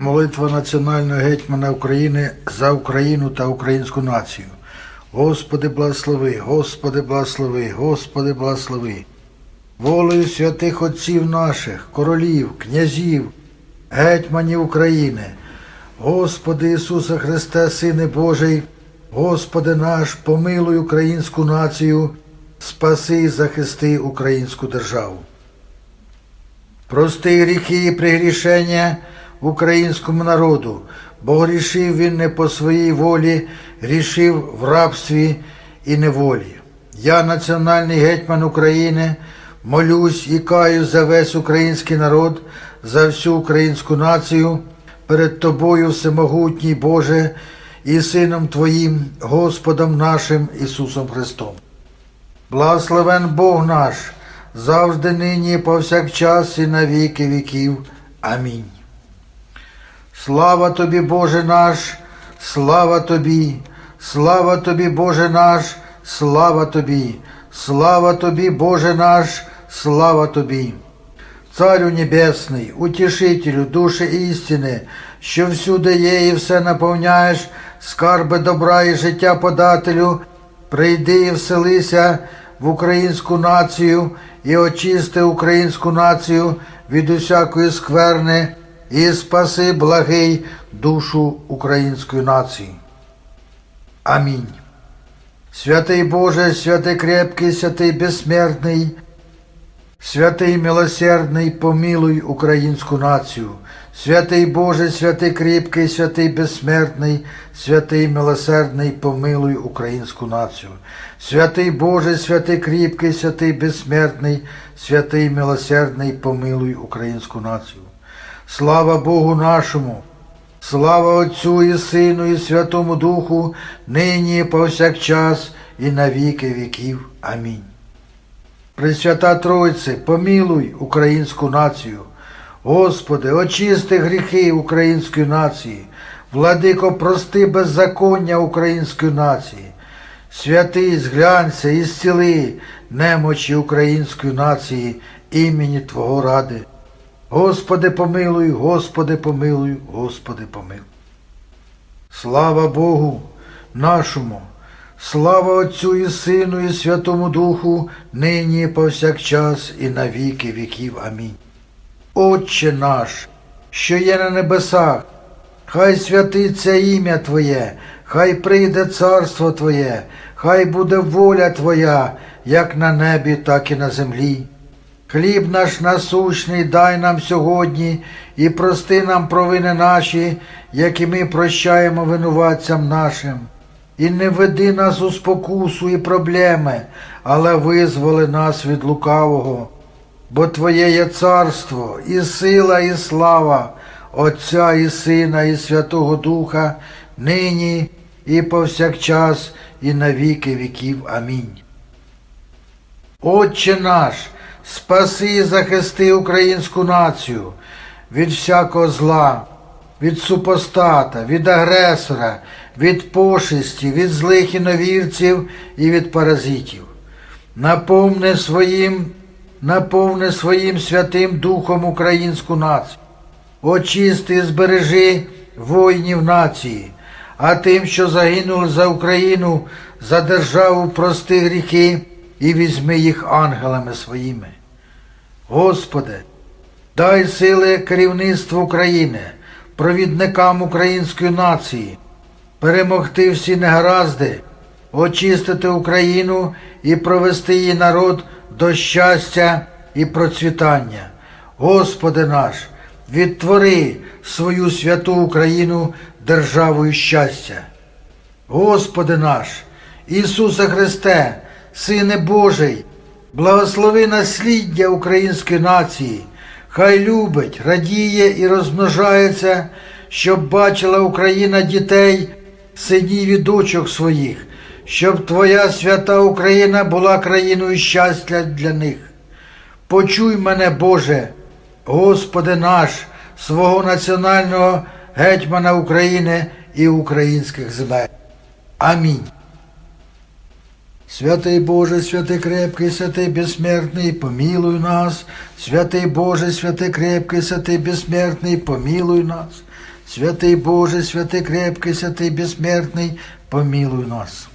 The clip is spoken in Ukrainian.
Молитва національного гетьмана України за Україну та українську націю. Господи, благослови, Господи, благослови, Господи, благослови. Волею святих отців наших, королів, князів, гетьманів України, Господи Ісуса Христе, Сине Божий, Господи наш, помилуй українську націю, спаси і захисти українську державу. Прости гріхи і пригрішення українському народу, бо грішив він не по своїй волі, грішив в рабстві і неволі. Я, національний гетьман України, молюсь і каю за весь український народ, за всю українську націю, перед Тобою, Всемогутній Боже, і Сином Твоїм, Господом нашим Ісусом Христом. Благословен Бог наш, завжди нині повсякчас і на віки віків. Амінь. Слава тобі, Боже наш, слава тобі, слава тобі, Боже наш, слава тобі, слава тобі, Боже наш, слава тобі. Царю Небесний, утішителю душі істини, що всюди є і все наповняєш, скарби добра і життя подателю, прийди і вселися в українську націю і очисти українську націю від усякої скверни і спаси благий душу української нації. Амінь. Святий Боже, святий крепкий, святий безсмертний, Святий милосердний, помилуй українську націю. Святий Боже, святий кріпкий, святий безсмертний, святий милосердний, помилуй українську націю. Святий Боже, святий кріпкий, святий безсмертний, святий милосердний, помилуй українську націю. Слава Богу нашому! Слава Отцю і Сину, і Святому Духу, нині і повсякчас, і на віки віків. Амінь. Пресвята Тройце, помилуй українську націю. Господи, очисти гріхи української нації, владико, прости беззаконня української нації, святий, зглянься і зціли немочі української нації імені Твого ради. Господи, помилуй, Господи, помилуй, Господи, помилуй. Слава Богу нашому! Слава Отцю і Сину, і Святому Духу, нині і повсякчас, і на віки віків. Амінь. Отче наш, що є на небесах, хай святиться ім'я Твоє, хай прийде царство Твоє, хай буде воля Твоя, як на небі, так і на землі. Хліб наш насущний дай нам сьогодні і прости нам провини наші, які ми прощаємо винуватцям нашим. І не веди нас у спокусу і проблеми, але визволи нас від лукавого. Бо Твоє є царство, і сила, і слава Отця і Сина, і Святого Духа, нині і повсякчас, і на віки віків. Амінь. Отче наш, спаси і захисти українську націю від всякого зла, від супостата, від агресора, від пошесті, від злих іновірців і від паразитів. Наповни своїм, наповни своїм святим Духом українську націю. Очисти і збережи воїнів нації, а тим, що загинули за Україну, за державу прости гріхи і візьми їх ангелами своїми. Господи, дай сили керівництву України, провідникам української нації, перемогти всі негаразди, очистити Україну і провести її народ до щастя і процвітання. Господи наш, відтвори свою святу Україну державою щастя. Господи наш, Ісусе Христе, Сине Божий, благослови насліддя української нації, хай любить, радіє і розмножається, щоб бачила Україна дітей, синів і дочок своїх, щоб Твоя свята Україна була країною щастя для них. Почуй мене, Боже, Господи наш, свого національного гетьмана України і українських земель. Амінь. Святий Боже, святий крепкий, святий безсмертний, помилуй нас. Святий Боже, святий крепкий, святий безсмертний, помилуй нас. Святий Боже, святий крепкий, святий безсмертний, помилуй нас.